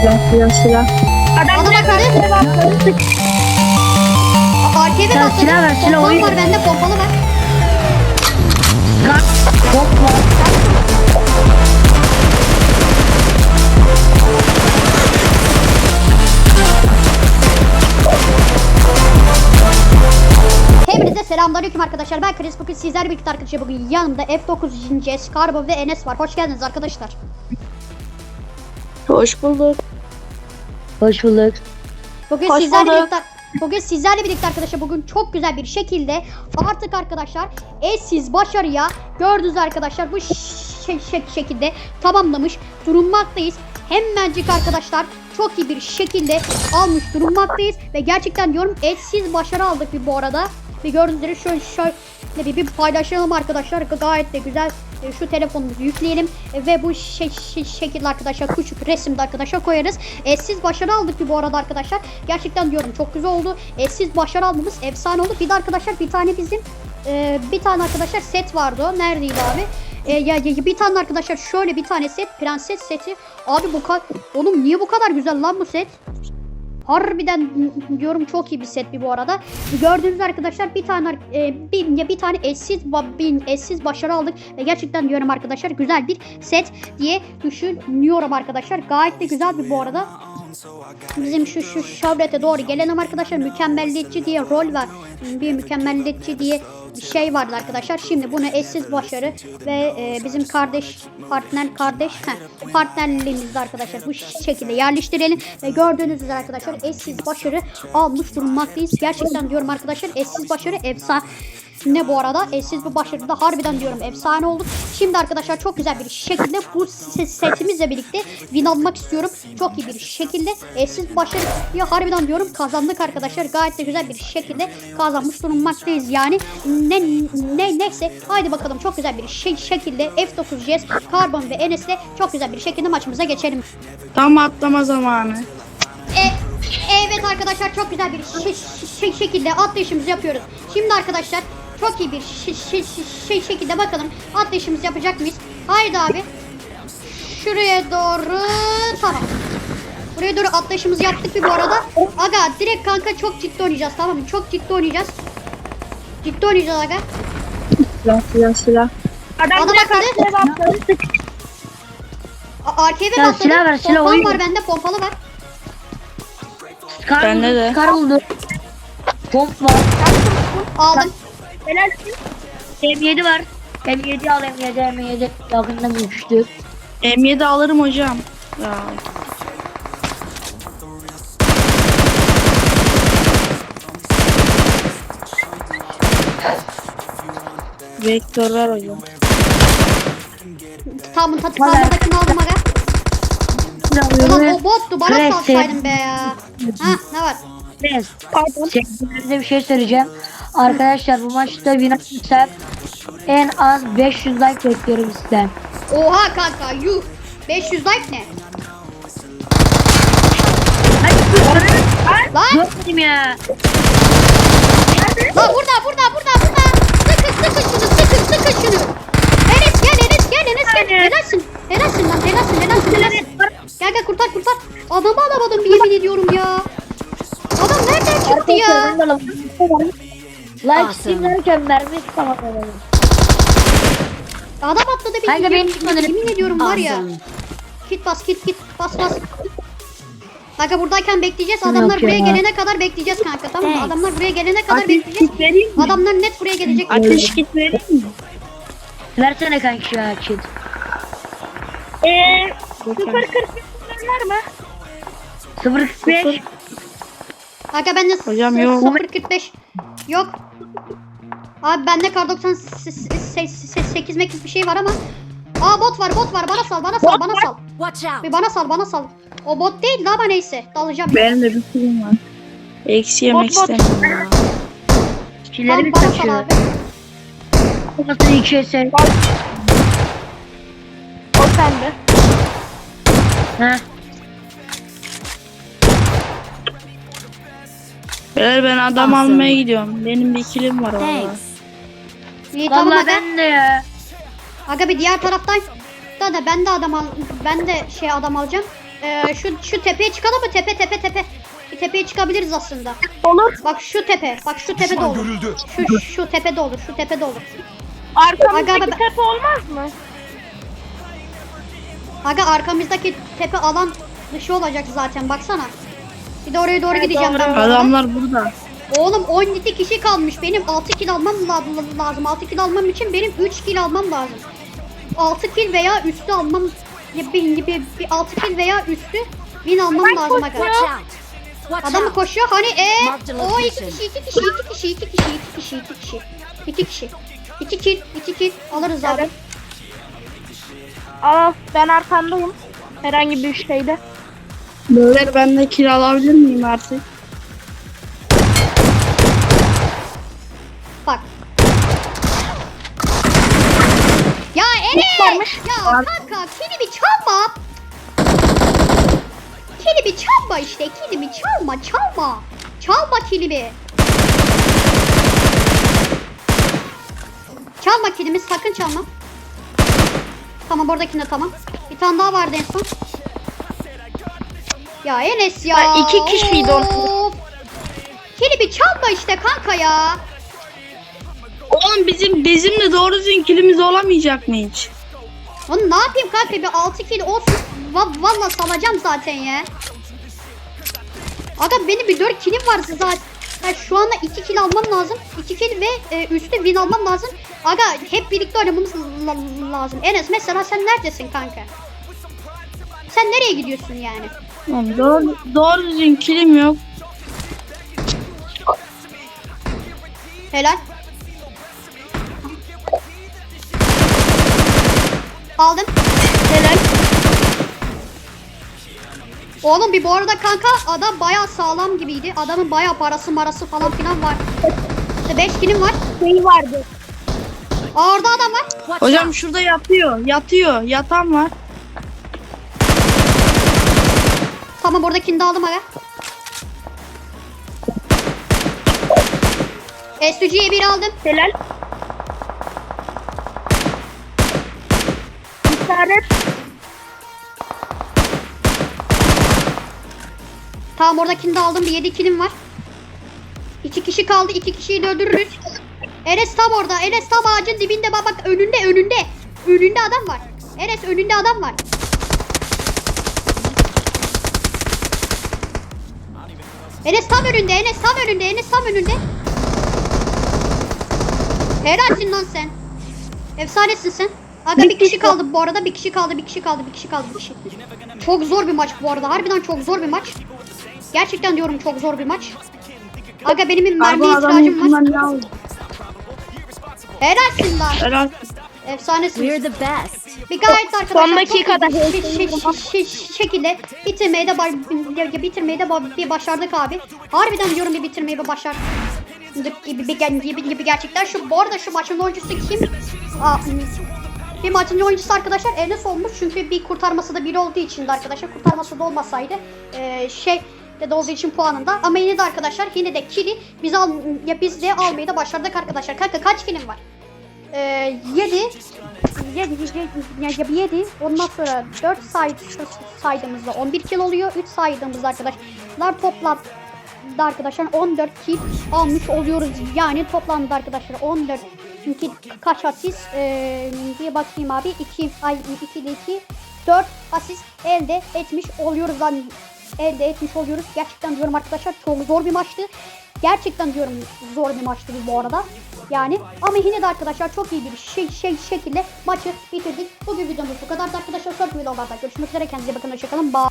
Silah silah silah. Adam. Arkaya silah Pompalı oyun. var bende var. Bot var. Hepinize selamünaleyküm arkadaşlar. Ben Chris bugün sizlerle birlikte arkadaşlar bugün yanımda F9 Jess, Karbo ve Enes var. Hoş geldiniz arkadaşlar. Hoş bulduk. Hoş bulduk. Bugün Hoş sizlerle bulduk. birlikte Bugün sizlerle birlikte arkadaşlar bugün çok güzel bir şekilde artık arkadaşlar eşsiz başarıya gördünüz arkadaşlar bu ş- ş- şekilde tamamlamış durummaktayız. Hemencik arkadaşlar çok iyi bir şekilde almış durummaktayız ve gerçekten diyorum eşsiz başarı aldık bir bu arada. Ve gördüğünüz üzere şöyle, şöyle bir, bir paylaşalım arkadaşlar gayet de güzel şu telefonumuzu yükleyelim E, ve bu şey, şey- şekilde arkadaşlar küçük resimde arkadaşlar koyarız. Eşsiz başarı aldık bir bu arada arkadaşlar. Gerçekten diyorum çok güzel oldu. Eşsiz başarı almamız efsane oldu. Bir de arkadaşlar bir tane bizim e, bir tane arkadaşlar set vardı o. Neredeydi abi? E, ya, ya- bir tane arkadaşlar şöyle bir tane set prenses seti. Abi bu kadar oğlum niye bu kadar güzel lan bu set? Harbiden diyorum çok iyi bir set bir bu arada. Gördüğünüz arkadaşlar bir tane e, bir ya bir tane eşsiz bir eşsiz başarı aldık ve gerçekten diyorum arkadaşlar güzel bir set diye düşünüyorum arkadaşlar. Gayet de güzel bir bu arada. Bizim şu şu şöhrete doğru gelelim arkadaşlar. Mükemmelliyetçi diye rol var. Bir mükemmelliyetçi diye şey vardı arkadaşlar. Şimdi bunu eşsiz başarı ve e, bizim kardeş partner kardeş heh, partnerliğimizde arkadaşlar bu şekilde yerleştirelim ve gördüğünüz üzere arkadaşlar eşsiz başarı almış durummaktayız. Gerçekten diyorum arkadaşlar eşsiz başarı efsane. Ne bu arada eşsiz bir başarıda harbiden diyorum efsane olduk. Şimdi arkadaşlar çok güzel bir şekilde bu se- setimizle birlikte win almak istiyorum. Çok iyi bir şekilde eşsiz başarıyı harbiden diyorum kazandık arkadaşlar. Gayet de güzel bir şekilde kazanmış durummaktayız yani. Ne, ne neyse haydi bakalım çok güzel bir şey, şekilde F9 GS, Carbon ve Enes'le çok güzel bir şekilde maçımıza geçelim. Tam atlama zamanı. E, evet arkadaşlar çok güzel bir şekilde atlayışımızı yapıyoruz. Şimdi arkadaşlar çok iyi bir şey, şekilde bakalım atlayışımızı yapacak mıyız? Haydi abi. Şuraya doğru tamam. Buraya doğru atlayışımızı yaptık bir bu arada. Aga direkt kanka çok ciddi oynayacağız tamam mı? Çok ciddi oynayacağız. Ciddi oynayacağız aga. Silah silah silah. Adam akıllı. A- Arkaya Ya patladı. silah ver, silah oyun. var bende pompalı var. Kar Bende de. Kar buldu. Pomp var. Aldım. M7 var. M7 al M7 M7. Yakında düştü. M7 alırım hocam. Ya. Vektör ver hocam. Tamam tat tablodakini aldım aga. Ulan o bottu bana salsaydın be ya. Ha ne var? Pardon. Size bir şey söyleyeceğim. Arkadaşlar bu maçta win alırsak en az 500 like bekliyorum sizden. Oha kanka yuh. 500 like ne? Lan Görmedim ya. lan burada burada burada burada. Sıkın sıkın şunu sıkın sıkın şunu. Enes gel Enes gel Enes gel. Helalsin. Helalsin lan helalsin helalsin helalsin. Gel gel kurtar kurtar. Adamı alamadım bir yemin ediyorum ya. Adam nereden çıktı ya? Like stream derken mermi tutamadım. Adam atladı bir Kanka yemin, benim çıkmadı. yemin ediyorum var ya. Kit bas kit kit bas bas. Kanka buradayken bekleyeceğiz. Adamlar buraya ya. gelene kadar bekleyeceğiz kanka tamam mı? Adamlar buraya gelene kadar Ateş bekleyeceğiz. vereyim mi? Adamlar net buraya gelecek. Ateş kit vereyim mi? Versene kanki ya kit. Eee. 045. Kanka bende Hocam yok. 045 yok. Abi bende kar 98 mekiz bir şey var ama. Aa bot var bot var bana sal bana sal bana sal. Watch out! Bir bana sal bana sal. O bot değil de ama neyse dalacağım. Benim de bir film var. Eksi yemek Bot, bot. istemiyorum. Killeri bir bana sal kaçıyor. abi. Kafasını ikiye ser. O sende. Ha. Beyler ben adam Awesome. almaya gidiyorum. Benim bir kilim var orada. Thanks. Tamam Vallahi aga. ben de ya. Aga bir diğer taraftan da da ben de adam al ben de şey adam alacağım. Ee, şu şu tepeye çıkalım mı? Tepe tepe tepe. Bir tepeye çıkabiliriz aslında. Olur. Bak şu tepe. Bak şu tepe de Düşman olur. görüldü. Şu şu tepe de olur. Şu tepe de olur. Arkamızdaki Aga, ben- tepe olmaz mı? Aga arkamızdaki tepe alan dışı olacak zaten baksana. Bir de oraya doğru gideceğim ben. bu arada. Adamlar burada. Oğlum 17 kişi kalmış. Benim 6 kill almam la- la- lazım. 6 kill almam için benim 3 kill almam lazım. 6 kill veya üstü almam gibi, gibi bir 6 kill veya üstü win almam lazım aga. Watch out. Watch Adam mı out. koşuyor? Hani e Marked a o iki location. kişi, iki kişi, iki kişi, iki kişi, iki kişi, iki kişi. İki kişi. İki kill, iki kill alırız abi. Al ben arkandayım. Herhangi bir şeyde. Böyle ben de kill alabilir miyim artık? Bak. Ya Enes! Ya kanka kilimi çalma. Kilimi çalma işte. Kilimi çalma, çalma. Çalma kilimi. Çalma kilimi sakın çalma. Tamam oradakinde tamam. Bir tane daha vardı en son. Ya Enes ya. Ha, iki kişiydi. Of. Kilimi çalma işte kanka ya. Oğlum bizim bizim de doğru düzgün killimiz olamayacak mı hiç? Onu ne yapayım kanka bir 6 kill olsun. Va- Valla salacağım zaten ya. Aga benim bir 4 killim var zaten. Ha, şu anda 2 kill almam lazım. 2 kill ve e, üstü win almam lazım. Aga hep birlikte oynamamız la- lazım. Enes mesela sen neredesin kanka? Sen nereye gidiyorsun yani? Oğlum doğru, doğru düzgün killim yok. Helal. Aldım. Helal. Oğlum bir bu arada kanka adam bayağı sağlam gibiydi. Adamın bayağı parası marası falan filan var. İşte 5 kilim var. Şey vardı. Aa, orada adam var. Hocam şurada yatıyor. Yatıyor. Yatan var. Tamam oradakini de aldım aga. SUG'ye bir aldım. Helal. İşaret. Tamam oradakini de aldım. Bir 7 kilim var. 2 kişi kaldı. 2 kişiyi de öldürürüz. Enes tam orada. Enes tam ağacın dibinde. Bak bak önünde önünde. Önünde adam var. Enes önünde adam var. Enes tam önünde. Enes tam önünde. Enes tam önünde. Helalsin lan sen. Efsanesin sen. Aga bir kişi kaldı bu arada. Bir kişi kaldı. Bir kişi kaldı. Bir kişi kaldı. Bir kişi. Çok zor bir maç bu arada. Harbiden çok zor bir maç. Gerçekten diyorum çok zor bir maç. Aga benim mermi ihtiyacım var. Helalsin lan. Helal. Efsanesin. We're the best. Bir gayet arkadaşlar Son dakikada şey- şey- şey- şekilde bitirmeyi de bitirmeyi de bir başardık abi. Harbiden diyorum bir bitirmeyi bir başardık gibi bir gibi, gibi, gibi gerçekten şu bu arada şu maçın oyuncusu kim? Aa, bir maçın oyuncusu arkadaşlar Enes olmuş çünkü bir kurtarması da biri olduğu için de arkadaşlar kurtarması da olmasaydı eee, şey de olduğu için puanında ama yine de arkadaşlar yine de kili biz al ya biz de almayı da başardık arkadaşlar. Kanka kaç kilim var? Eee 7 7 7 7 ondan sonra 4 say, saydığımızda 11 kill oluyor. 3 saydığımızda arkadaşlar toplam da arkadaşlar 14 kill almış oluyoruz. Yani toplamda arkadaşlar 14 kill kaç asist ee, diye bakayım abi 2 ay 2 ile 2 4 asist elde etmiş oluyoruz lan elde etmiş oluyoruz. Gerçekten diyorum arkadaşlar çok zor bir maçtı. Gerçekten diyorum zor bir maçtı bu arada. Yani ama yine de arkadaşlar çok iyi bir şey, şey şekilde maçı bitirdik. Bugün videomuz bu kadar arkadaşlar. Sonraki videolarda görüşmek üzere. Kendinize bakın. Hoşçakalın. Bye.